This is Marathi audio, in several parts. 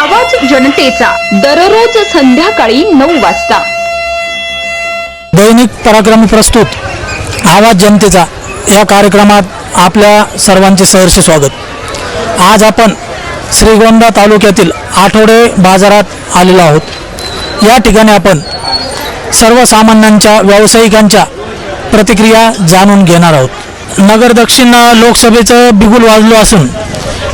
आवाज जनतेचा. दररोज संध्याकाळी नऊ वाजता. दैनिक पराक्रमी प्रस्तुत. आवाज जनतेचा. या कार्यक्रमात आपल्या सर्वांचे सहर्ष स्वागत. आज आपण श्रीगोंदा तालुक्यातील आठवडे बाजारात आलेलो आहोत. या ठिकाणी आपण सर्वसामान्यांच्या व्यावसायिकांच्या प्रतिक्रिया जाणून घेणार आहोत. नगर दक्षिण लोकसभेचं बिगुल वाजलो असून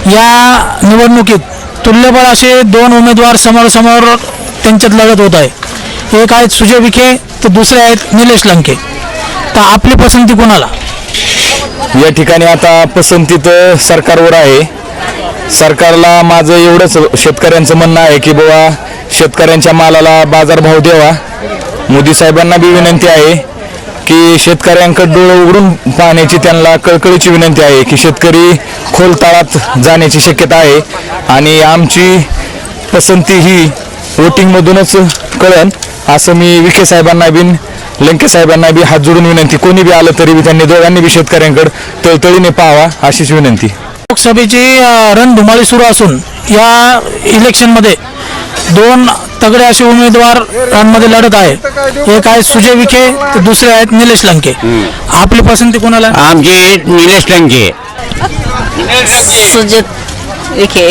या निवडणुकीत तुल्यबळ असे दोन उमेदवार समोरासमोर त्यांच्यात लढत होत आहे. एक आहेत सुजय विखे तर दुसरे आहेत निलेश लंके. तर आपली पसंती कोणाला? या ठिकाणी आता पसंती तर सरकारवर आहे. सरकारला माझं एवढंच शेतकऱ्यांचं म्हणणं आहे की बाबा शेतकऱ्यांच्या मालाला बाजारभाव द्यावा. मोदी साहेबांना बी विनंती आहे. की शेतकऱ्यांकडे डोळं उघडून पाहण्याची त्यांना कळकळीची विनंती आहे की शेतकरी खोल तळात जाण्याची शक्यता आहे. आणि आमची पसंती ही वोटिंगमधूनच कळन असं मी विखे साहेबांना बिन लंके साहेबांना बी हात जोडून विनंती. कोणी बी आलं तरी बी त्यांनी दोघांनी बी शेतकऱ्यांकडे तळतळीने पाहावा अशीच विनंती. लोकसभेची रणधुमाळी सुरू असून या इलेक्शनमध्ये दोन तगडे असे उमेदवारांमध्ये लढत आहे. एक आहे सुजय विखे तर दुसरे आहेत निलेश लंके. आपली पसंती कोणाला? आमचे निलेश लंके. सुजित विखे.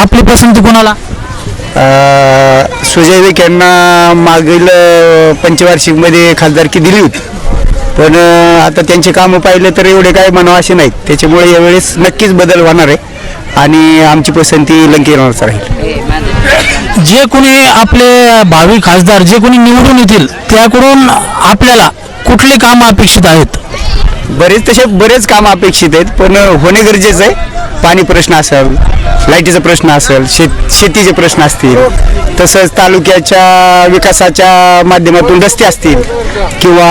आपली पसंती कोणाला? सुजय विखेंना मागील पंचवार्षिकमध्ये खासदारकी दिली होती. पण आता त्यांची कामं पाहिले तर एवढे काय म्हणावं असे नाहीत. त्याच्यामुळे यावेळेस नक्कीच बदल होणार आहे. आणि आमची पसंती लंकेवरच राहील. जे कोणी आपले भावी खासदार जे कोणी निवडून येतील त्याकडून आपल्याला कुठली कामं अपेक्षित आहेत? बरेच तसे बरेच कामं अपेक्षित आहेत पण होणे गरजेचं आहे. पाणी प्रश्न असेल लाईटीचा प्रश्न असेल शेत शेतीचे प्रश्न असतील तसंच तालुक्याच्या विकासाच्या माध्यमातून रस्ते असतील किंवा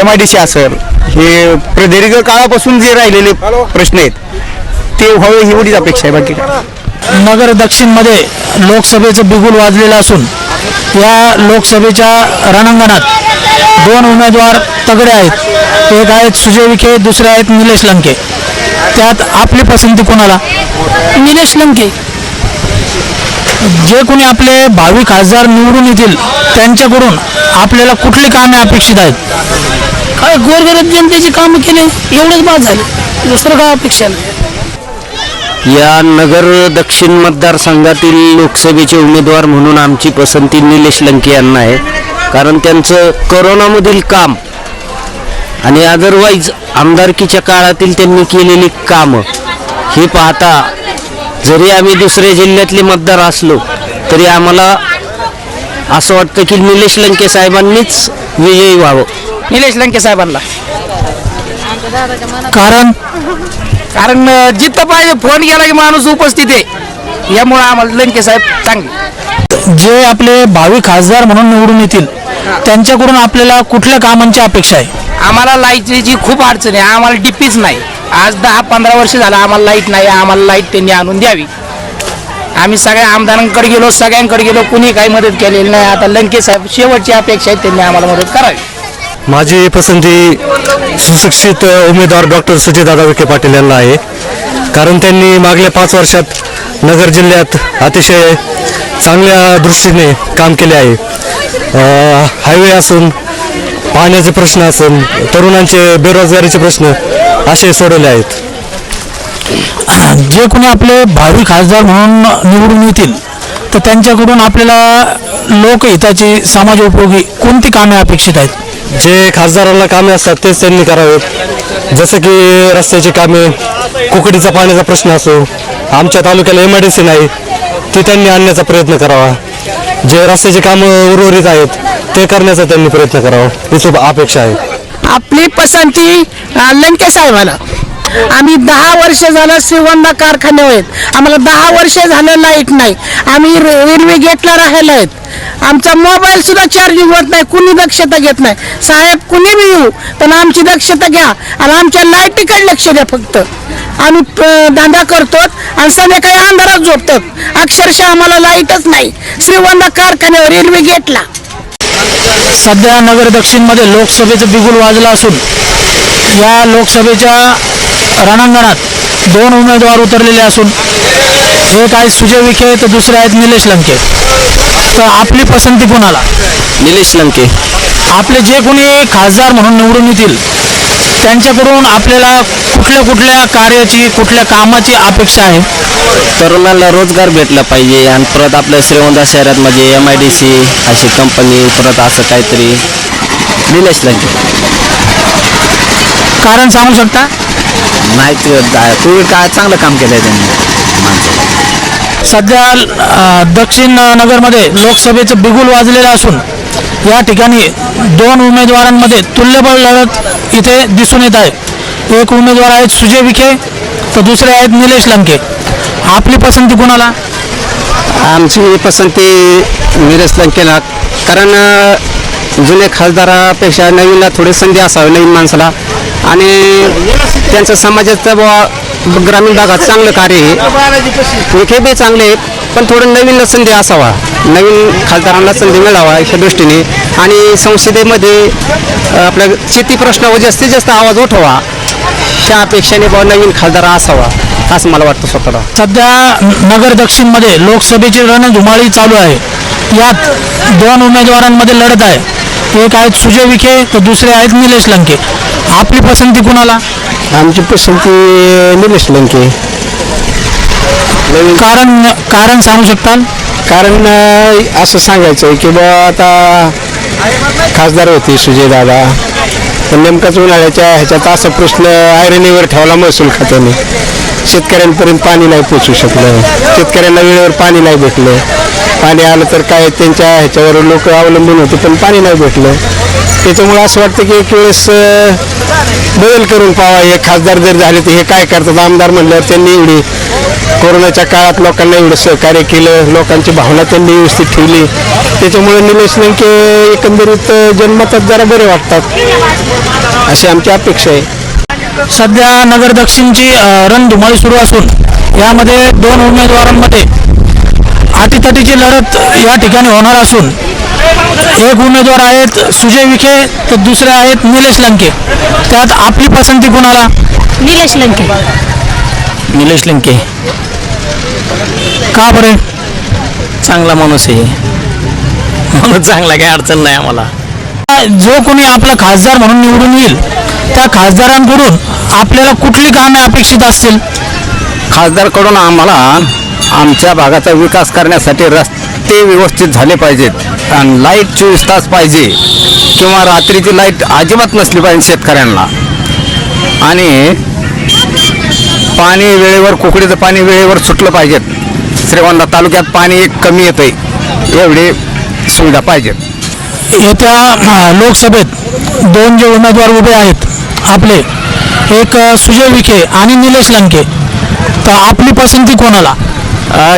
एम आय डी सी असेल हे प्रदीर्घ काळापासून जे राहिलेले प्रश्न आहेत ते व्हावे एवढीच अपेक्षा आहे. बाकी काय? नगर दक्षिणमध्ये लोकसभेचं बिगुल वाजलेलं असून या लोकसभेच्या रणांगणात दोन उमेदवार तगडे आहेत. एक आहेत सुजय विखे दुसरे आहेत निलेश लंके. त्यात आपली पसंती कोणाला? निलेश लंके. जे कोणी आपले भावी खासदार निवडून येतील त्यांच्याकडून आपल्याला कुठली कामे अपेक्षित आहेत? काय गोरगरीब जनतेची कामं केले एवढंच बाद झाले दुसरं काय अपेक्षा नाही. या नगर दक्षिण मतदारसंघातील लोकसभेचे उमेदवार म्हणून आमची पसंती निलेश लंके यांना आहे. कारण त्यांचं करोनामधील काम आणि अदरवाईज आमदारकीच्या काळातील त्यांनी केलेली कामं हे पाहता जरी आम्ही दुसऱ्या जिल्ह्यातले मतदार असलो तरी आम्हाला असं वाटतं की निलेश लंके साहेबांनीच विजयी व्हावं. निलेश लंके साहेबांना. कारण कारण जिथं पाहिजे फोन केला की माणूस उपस्थित आहे. यामुळे आम्हाला लंके साहेब चांगले. जे आपले भावी खासदार म्हणून निवडून येतील त्यांच्याकडून आपल्याला कुठल्या कामांची अपेक्षा आहे? आम्हाला लाईटची खूप अडचण आहे. आम्हाला डीपीच नाही. आज दहा पंधरा वर्ष झालं आम्हाला लाइट नाही. आम्हाला लाइट त्यांनी आणून द्यावी. आम्ही सगळ्या आमदारांकडे गेलो सगळ्यांकडे गेलो. कुणी काही मदत केलेली नाही. आता लंके साहेब शेवटची अपेक्षा आहे त्यांनी आम्हाला मदत करावी. माझी पसंती सुशिक्षित उमेदवार डॉक्टर सुजयदादा विखे पाटील यांना आहे. कारण त्यांनी मागल्या पाच वर्षात नगर जिल्ह्यात अतिशय चांगल्या दृष्टीने काम केले आहे. हायवे असून पाण्याचे प्रश्न असून तरुणांचे बेरोजगारीचे प्रश्न असे सोडवले आहेत. जे कोणी आपले भावी खासदार म्हणून निवडून येतील तर त्यांच्याकडून आपल्याला लोकहिताची समाज उपयोगी कोणती कामे अपेक्षित आहेत? जे खासदारांना कामे असतात तेच त्यांनी करावेत. जसं की रस्त्याची कामे कुकडीचा पाण्याचा प्रश्न असो आमच्या तालुक्याला एमर्जन्सी नाही ती त्यांनी आणण्याचा प्रयत्न करावा. जे रस्त्याची कामं उर्वरित आहेत ते करण्याचा त्यांनी प्रयत्न करावा. हीच अपेक्षा आहे. आपली पसंती लंके साहेबाला आम्ही दहा वर्ष झालं श्रीगोंदा कारखाने आहेत. आम्हाला दहा वर्ष झालं लाइट नाही. आम्ही रेल्वे गेटला राहायला आहेत. आमचा मोबाईल सुद्धा चार्जिंग होत नाही कुणी दक्षता घेत नाही. साहेब कुणी बी येऊ पण आमची दक्षता घ्या. आणि आमच्या लाईटीकडे लक्ष द्या फक्त. आम्ही दांदा करतो आणि संध्याकाळी अंधारात झोपतो अक्षरशः आम्हाला लाईटच नाही. श्रीवंदा कारखान्यावर रेल्वे गेटला. सध्या नगर दक्षिणमध्ये लोकसभेचं बिगुल वाजलं असून या लोकसभेच्या रणांगणात दोन उमेदवार उतरलेले असून एक आहेत सुजय विखे तर दुसरे आहेत निलेश लंके. तर आपली पसंती कोणाला? निलेश लंके. आपले जे कोणी खासदार म्हणून निवडून येतील त्यांच्याकडून आपल्याला कुठल्या कुठल्या कार्याची कुठल्या कामाची अपेक्षा आहे? तरुणांना रोजगार भेटला पाहिजे आणि परत आपल्या श्रीगोंदा शहरात म्हणजे एम आय डी सी अशी कंपनी परत असं काहीतरी. निलेश लंके. कारण सांगू शकता? नाही कोविड काळात चांगलं काम केलं आहे त्यांनी? माणसाला सध्या दक्षिण नगरमध्ये लोकसभेचं बिगुल वाजलेलं असून या ठिकाणी दोन उमेदवारांमध्ये तुल्यबळ लढत इथे दिसून येत आहे. एक उमेदवार आहेत सुजय विखे तर दुसरे आहेत निलेश लंके. आपली पसंती कोणाला? आमची पसंती निलेश लंकेला कारण जुने जुन्या खासदारापेक्षा नवीनला थोडी संधी असावी नवीन माणसाला. आणि त्यांचं समाजाचं बुवा ग्रामीण भागात चांगलं कार्य आहे. विखे बी चांगले आहेत पण थोडं नवीन संधी असावा. नवीन खासदारांना संधी मिळावा अशा दृष्टीने. आणि संसदेमध्ये आपल्या शेती प्रश्नावर जास्तीत जास्त आवाज उठवा. त्या अपेक्षेने बाबा नवीन खासदार असावा असं मला वाटतं स्वतःला. सध्या नगर दक्षिणमध्ये लोकसभेची रणधुमाळी चालू आहे. यात दोन उमेदवारांमध्ये लढत आहे. एक आहेत सुजय विखे तर दुसरे आहेत निलेश लंके. आपली पसंती कुणाला? आमची पसंती निलेश लंके. कारण कारण सांगू शकताल? कारण अ, असं सांगायचं आहे की बा आता खासदार होते सुजय दादा. पण नेमकाच उन्हाळ्याच्या ह्याच्यात असा प्रश्न आयरनीवर ठेवला महसूल खात्याने. शेतकऱ्यांपर्यंत पाणी नाही पोचू शकलं. शेतकऱ्यांना वेळेवर पाणी नाही भेटलं. पाणी आलं तर काय त्यांच्या ह्याच्यावर लोक अवलंबून होते पण पाणी नाही भेटलं. त्याच्यामुळे असं वाटतं की एक वेळेस अ, बदल करून पावा हे खासदार जर झाले तर हे काय करतात? आमदार म्हणल्यावर त्यांनी एवढी कोरोनाच्या काळात लोकांना एवढं सहकार्य केलं लोकांची भावना त्यांनी व्यवस्थित ठेवली. त्याच्यामुळे निलेश लंके एकंदरीत जन्मतात जरा बरे वाटतात. अशी आमची अपेक्षा आहे. सध्या नगर दक्षिणची रणधुमाळी सुरू असून यामध्ये दोन उमेदवारांमध्ये अटीतटीची लढत या ठिकाणी होणार असून एक उमेदवार आहेत सुजय विखे तर दुसरे आहेत निलेश लंके. त्यात आपली पसंती कोणाला? निलेश लंके. निलेश लंके. का बरे? चांगला माणूस आहे. माणूस चांगला काही अडचण नाही आम्हाला. जो कोणी आपला खासदार म्हणून निवडून येईल त्या खासदारांकडून आपल्याला कुठली कामे अपेक्षित असतील? खासदारकडून आम्हाला आमच्या भागाचा विकास करण्यासाठी रस्ते व्यवस्थित झाले पाहिजेत. आणि लाइट चोवीस तास पाहिजे किंवा रात्रीची लाइट अजिबात नसली पाहिजे शेतकऱ्यांना. आणि पाणी वेळेवर कुकडीचं पाणी वेळेवर सुटलं पाहिजेत. श्रीगोंदा तालुक्यात पाणी एक कमी येतंय. एवढी सुविधा पाहिजेत. येत्या लोकसभेत दोन जे उमेदवार उभे आहेत आपले एक सुजय विखे आणि निलेश लंके. तर आपली पसंती कोणाला?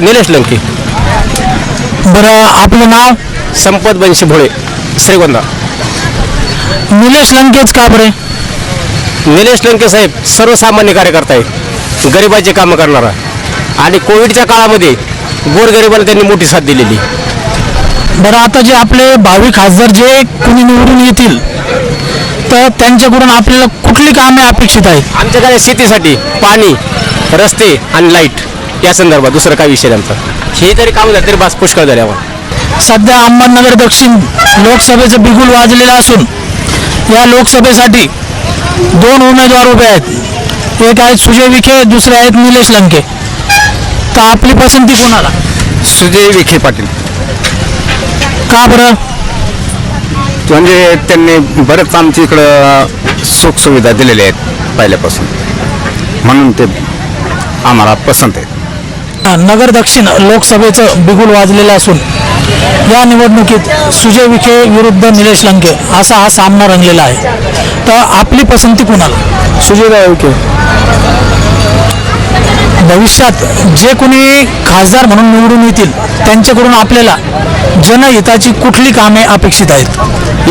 निलेश लंके. बरं आपलं नाव? संपत बनशी भोळे श्रीगोंदा. निलेश लंकेच का बरे? निलेश लंके साहेब सर्वसामान्य कार्यकर्ता आहे गरिबाचे कामं करणारा. आणि कोविडच्या काळामध्ये गोरगरिबाला त्यांनी मोठी साथ दिलेली. बरं आता जे आपले भावी खासदार जे कोणी निवडून येतील तर त्यांच्याकडून आपल्याला कुठली कामे अपेक्षित आहेत? आमच्याकडे शेतीसाठी पाणी रस्ते आणि लाइट या संदर्भात दुसरं काय विषय त्यांचा हे जरी काम झालं तरी बस पुष्कळ झाले आम्हाला. सध्या अहमदनगर दक्षिण लोकसभेचं बिगुल वाजलेलं असून या लोकसभेसाठी दोन उमेदवार उभे आहेत. एक आहेत सुजय विखे दुसरे आहेत निलेश लंके. तर आपली पसंती कोणाला? सुजय विखे पाटील. का बरं? म्हणजे त्यांनी बरेच आमच्या इकडं सुखसुविधा दिलेल्या आहेत पहिल्यापासून. म्हणून ते आम्हाला पसंत आहे नगर दक्षिण लोकसभेचं बिगुल वाजलेलं असून या निवडणुकीत सुजय विखे विरुद्ध निलेश लंके असा हा सामना रंगलेला आहे. तर आपली पसंती कुणाला? सुजय विखे. भविष्यात जे कोणी खासदार म्हणून निवडून येतील त्यांच्याकडून आपल्याला जनहिताची कुठली कामे अपेक्षित आहेत?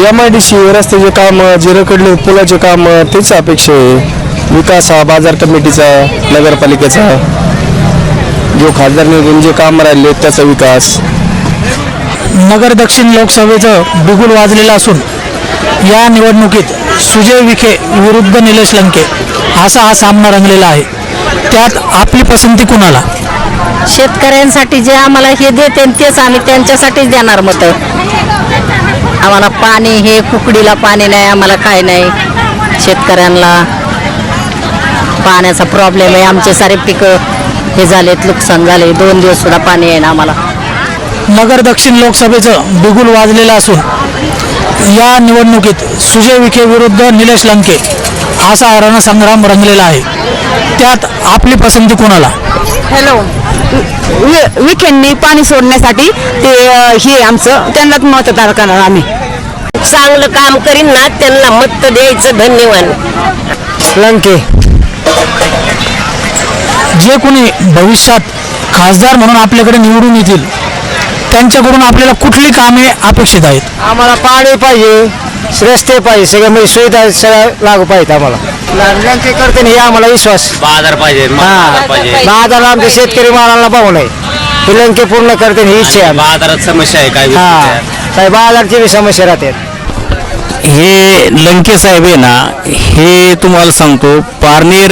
एम आय डी सी रस्त्याचे काम जे रखडले पुलाचे काम तेच अपेक्षा आहे. विकास हा बाजार कमिटीचा नगरपालिकेचा. जो खासदार निवडून जे काम राहिले त्याचा विकास. नगर दक्षिण लोकसभेचं बिगुल वाजलेलं असून या निवडणुकीत सुजय विखे विरुद्ध निलेश लंके असा हा सामना रंगलेला आहे. त्यात आपली पसंती कुणाला? शेतकऱ्यांसाठी जे आम्हाला हे देते तेच आम्ही त्यांच्यासाठीच देणार मत. आम्हाला पाणी हे कुकडीला पाणी नाही आम्हाला काय नाही. शेतकऱ्यांना पाण्याचा प्रॉब्लेम आहे आमचे सारे पिकं हे झालेत नुकसान झाले. दोन दिवस सुद्धा पाणी आहे ना आम्हाला. नगर दक्षिण लोकसभेचं बिगुल वाजलेलं असून या निवडणुकीत सुजय विखे विरुद्ध निलेश लंके असा रणसंग्राम रंगलेला आहे. त्यात आपली पसंती कोणाला? हॅलो. वि- विखेंनी पाणी सोडण्यासाठी ते हे आमचं त्यांनाच मतदार करणार आम्ही. चांगलं काम करीन ना त्यांना मत द्यायचं धन्यवाद. लंके. जे कोणी भविष्यात खासदार म्हणून आपल्याकडे निवडून येतील त्यांच्याकडून आपल्याला कुठली कामे अपेक्षित आहेत? आम्हाला पाणी पाहिजे रस्ते पाहिजे सगळं म्हणजे सुविधा सगळ्या लागू पाहिजेत आम्हाला. करते हे आम्हाला विश्वास. बाजार पाहिजे हा. बाजार आमच्या शेतकरी मालाला भाव नाही. हे लंके पूर्ण करते ही इच्छा आहे. बाजारात समस्या आहे काय हा. काही बाजारची बी समस्या राहते. हे लंके साहेब आहे ना हे तुम्हाला सांगतो पारनेर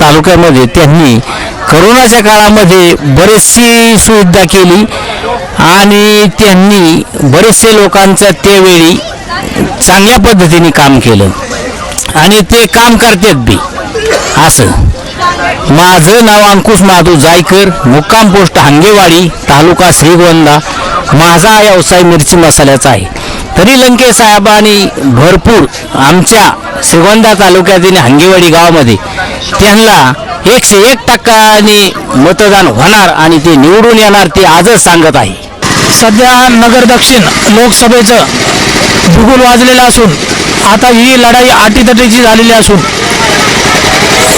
तालुक्यामध्ये त्यांनी करोनाच्या काळामध्ये बरीचशी सुविधा केली आणि त्यांनी बरेचसे लोकांचं त्यावेळी चांगल्या पद्धतीने काम केलं. आणि ते काम करतात बी. असं. माझं नाव अंकुश माधू जायकर मुक्काम पोस्ट हांगेवाडी तालुका श्रीगोंदा. माझा व्यवसाय मिरची मसाल्याचा आहे. तरी लंके साहेबांनी भरपूर आमच्या श्रीगोंदा तालुक्यातील हांगेवाडी गावामध्ये त्यांना एकशे एक टक्क्यानी मतदान होणार आणि ते निवडून येणार ते आजच सांगत आहे. सध्या नगर दक्षिण लोकसभेचं बिगुल वाजलेलं असून आता ही लढाई आटीतटीची झालेली असून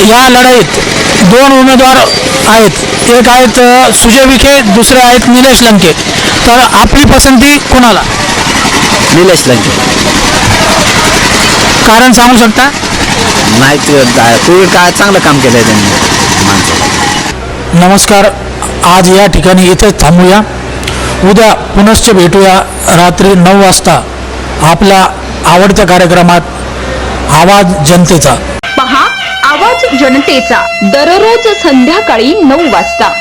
या लढाईत दोन उमेदवार आहेत. एक आहेत सुजय विखे दुसरे आहेत निलेश लंके. तर आपली पसंती कोणाला? निलेश लंके. कारण सांगू शकता? नाही कोविड काळात चांगलं काम केलं आहे त्यांनी. नमस्कार. आज या ठिकाणी इथेच थांबूया. उद्या पुनश्च भेटूया रात्री नऊ वाजता आपल्या आवडत्या कार्यक्रमात आवाज जनतेचा. पहा आवाज जनतेचा. दररोज संध्याकाळी नऊ वाजता.